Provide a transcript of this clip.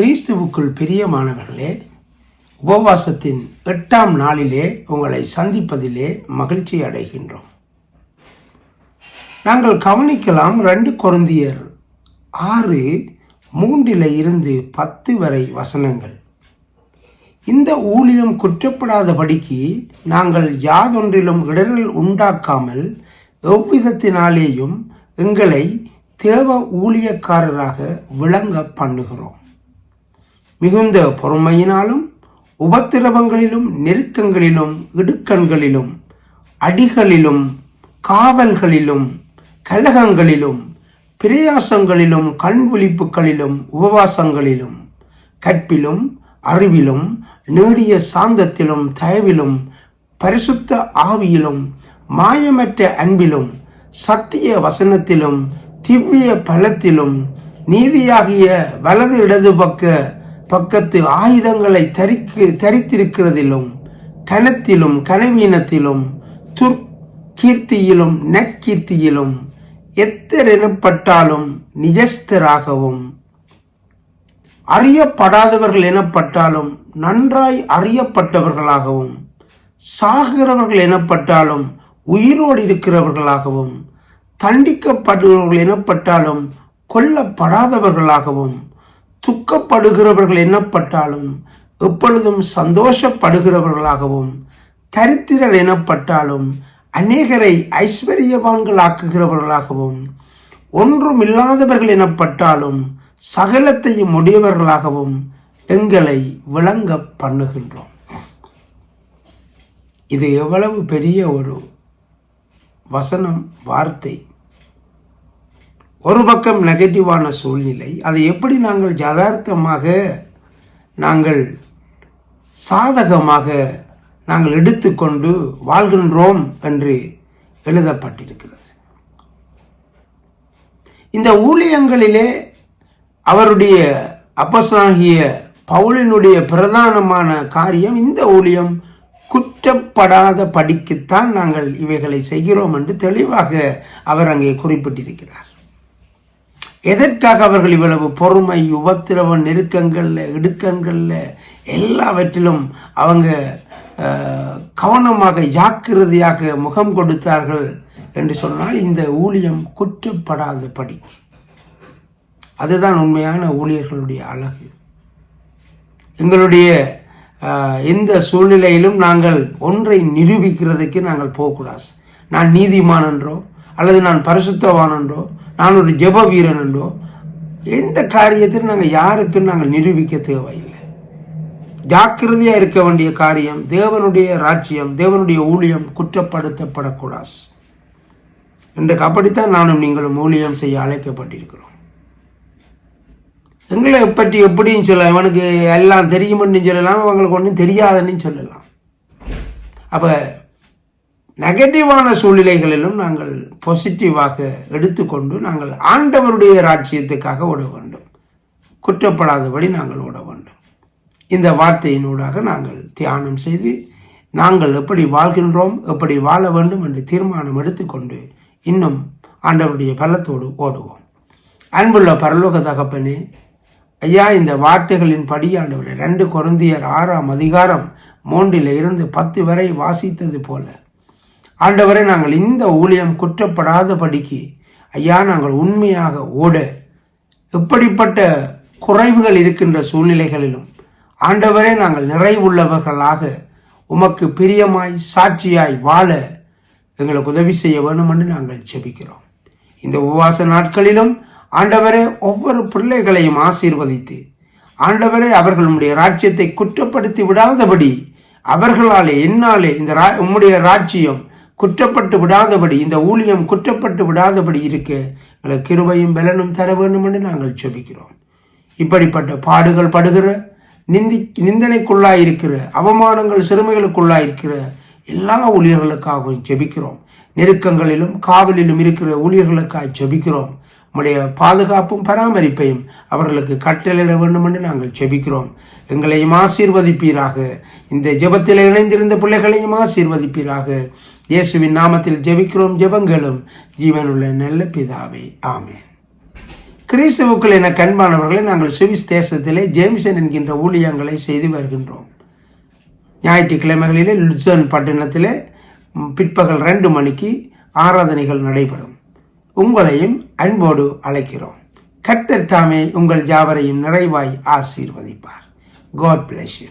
கிறிஸ்துவுக்குள் பிரியமானவர்களே உபவாசத்தின் எட்டாம் நாளிலே உங்களை சந்திப்பதிலே மகிழ்ச்சி அடைகின்றோம். நாங்கள் கவனிக்கலாம் ரெண்டு குருந்தியர் ஆறு மூன்றில் இருந்து பத்து வரை வசனங்கள். இந்த ஊழியம் குற்றப்படாதபடிக்கு நாங்கள் யாதொன்றிலும் இடரல் உண்டாக்காமல் எவ்விதத்தினாலேயும் எங்களை தேவ ஊழியக்காரராக விளங்க பண்ணுகிறோம். மிகுந்த பொறுமையினாலும் உபத்திரவங்களிலும் நெருக்கங்களிலும் இடுக்கண்களிலும் அடிகளிலும் காவல்களிலும் கழகங்களிலும் பிரயாசங்களிலும் கண்விழிப்புகளிலும் உபவாசங்களிலும் கற்பிலும் அறிவிலும் நீடிய சாந்தத்திலும் தயவிலும் பரிசுத்த ஆவியிலும் மாயமற்ற அன்பிலும் சத்திய வசனத்திலும் திவ்ய பலத்திலும் நீதியாகிய வலது இடது பக்க பக்கத்து ஆயுதங்களை தரிக்கு தரித்திருக்கிறதிலும் கனத்திலும் கனவீனத்திலும் துர்க்கீர்த்தியிலும் நற்கீர்த்தியிலும் எத்தர் எனப்பட்டாலும் நிஜஸ்தராகவும். அறியப்படாதவர்கள் எனப்பட்டாலும் நன்றாய் அறியப்பட்டவர்களாகவும். சாகிறவர்கள் எனப்பட்டாலும் உயிரோடு இருக்கிறவர்களாகவும். தண்டிக்கப்படுபவர்கள் எனப்பட்டாலும் கொல்லப்படாதவர்களாகவும். துக்கப்படுகிறவர்கள் எனப்பட்டாலும் எப்பொழுதும் சந்தோஷப்படுகிறவர்களாகவும் தரித்திரர் எனப்பட்டாலும் அநேகரை ஐஸ்வர்யவான்களாக்குகிறவர்களாகவும் ஒன்றும் இல்லாதவர்கள் எனப்பட்டாலும் சகலத்தையும் உடையவர்களாகவும் எங்களை விளங்க பண்ணுகின்றோம். இது எவ்வளவு பெரிய ஒரு வசனம் வார்த்தை. ஒரு பக்கம் நெகட்டிவான சூழ்நிலை அதை எப்படி நாங்கள் யதார்த்தமாக நாங்கள் சாதகமாக நாங்கள் எடுத்துக்கொண்டு வாழ்கின்றோம் என்று எழுதப்பட்டிருக்கிறது. இந்த ஊழியங்களிலே அவருடைய அப்பசாகிய பவுலினுடைய பிரதானமான காரியம் இந்த ஊழியம் குற்றப்படாத படிக்குத்தான் நாங்கள் இவைகளை செய்கிறோம் என்று தெளிவாக அவர் அங்கே குறிப்பிட்டிருக்கிறார். எதற்காக அவர்கள் இவ்வளவு பொறுமை உபத்திரவம் நெருக்கங்களில் இடுக்கண்களில் எல்லாவற்றிலும் அவங்க கவனமாக ஜாக்கிரதையாக முகம் கொடுத்தார்கள் என்று சொன்னால் இந்த ஊழியம் குற்றப்படாத படி அதுதான் உண்மையான ஊழியர்களுடைய அழகு. எங்களுடைய எந்த சூழ்நிலையிலும் நாங்கள் ஒன்றை நிரூபிக்கிறதுக்கு நாங்கள் போகக்கூடாது. நான் நீதிமான் என்றோ அல்லது நான் பரிசுத்தவான் என்றோ நான் ஒரு ஜெப வீரன் என்றோ எந்த காரியத்திலும் நாங்கள் யாருக்கும் நாங்கள் நிரூபிக்க தேவையில்லை. ஜாக்கிரதையாக இருக்க வேண்டிய காரியம் தேவனுடைய ராஜ்யம் தேவனுடைய ஊழியம் குற்றப்படுத்தப்படக்கூடாது. இன்றைக்கு அப்படித்தான் நானும் நீங்களும் ஊழியம் செய்ய அழைக்கப்பட்டிருக்கிறோம். எங்களை பற்றி எப்படின்னு சொல்லலாம் இவனுக்கு எல்லாம் தெரியுமென்னு சொல்லலாம் அவங்களுக்கு ஒன்றும் தெரியாதுன்னு சொல்லலாம். அப்போ நெகட்டிவான சூழ்நிலைகளிலும் நாங்கள் பாசிட்டிவாக எடுத்துக்கொண்டு நாங்கள் ஆண்டவருடைய ராட்சியத்துக்காக ஓட வேண்டும். குற்றப்படாதபடி நாங்கள் ஓட வேண்டும். இந்த வார்த்தையினூடாக நாங்கள் தியானம் செய்து நாங்கள் எப்படி வாழ்கின்றோம் எப்படி வாழ வேண்டும் என்று தீர்மானம் எடுத்துக்கொண்டு இன்னும் ஆண்டவருடைய பலத்தோடு ஓடுவோம். அன்புள்ள பரலோக தகப்பனே ஐயா இந்த வார்த்தைகளின் படி ஆண்டவரே ரெண்டு குழந்தையர் ஆறாம் அதிகாரம் மூன்றில் இருந்து பத்து வரை வாசித்தது போல ஆண்டவரை நாங்கள் இந்த ஊழியம் குற்றப்படாதபடிக்கு ஐயா நாங்கள் உண்மையாக ஓட எப்படிப்பட்ட குறைவுகள் இருக்கின்ற சூழ்நிலைகளிலும் ஆண்டவரே நாங்கள் நிறைவுள்ளவர்களாக உமக்கு பிரியமாய் சாட்சியாய் வாழ எங்களுக்கு உதவி செய்ய வேண்டும் என்று நாங்கள் ஜெபிக்கிறோம். இந்த உபவாச நாட்களிலும் ஆண்டவரே ஒவ்வொரு பிள்ளைகளையும் ஆசீர்வதித்து ஆண்டவரே அவர்களுடைய ராஜ்யத்தை குற்றப்படுத்தி விடாதபடி அவர்களாலே என்னாலே இந்த ரா உம்முடைய ராஜ்யம் குற்றப்பட்டு விடாதபடி இந்த ஊழியம் குற்றப்பட்டு விடாதபடி இருக்க எங்களை கிருபையும் பலனும் தர வேண்டும் என்று நாங்கள் செபிக்கிறோம் இப்படிப்பட்ட பாடுகள் படுகிற நிந்தி நிந்தனைக்குள்ளாயிருக்கிற அவமானங்கள் சிறுமைகளுக்குள்ளாயிருக்கிற எல்லா ஊழியர்களுக்காகவும் ஜெபிக்கிறோம். நெருக்கங்களிலும் காவலிலும் இருக்கிற ஊழியர்களுக்காக ஜெபிக்கிறோம். உம்முடைய பாதுகாப்பும் பராமரிப்பையும் அவர்களுக்கு கட்டளையிட வேண்டும் என்று நாங்கள் ஜெபிக்கிறோம். எங்களையும் ஆசீர்வதிப்பீராக. இந்த ஜெபத்தில் இணைந்திருந்த பிள்ளைகளையும் ஆசீர்வதிப்பீராக. இயேசுவின் நாமத்தில் ஜெபிக்கிறோம் ஜெபங்களும். ஜீவனுள்ள நல்ல பிதாவே ஆமே கிறிஸ்துவுக்குள் என கண்பானவர்களை நாங்கள் சுவிஸ் தேசத்திலே ஜேம்சன் என்கின்ற ஊழியங்களை செய்து வருகின்றோம். ஞாயிற்றுக்கிழமைகளிலே லுட்சன் பட்டணத்திலே பிற்பகல் ரெண்டு மணிக்கு ஆராதனைகள் நடைபெறும். உங்களையும் அன்போடு அழைக்கிறோம். கர்த்தர் தாமே உங்கள் ஜாவரையும் நிறைவாய் ஆசீர்வதிப்பார். God bless you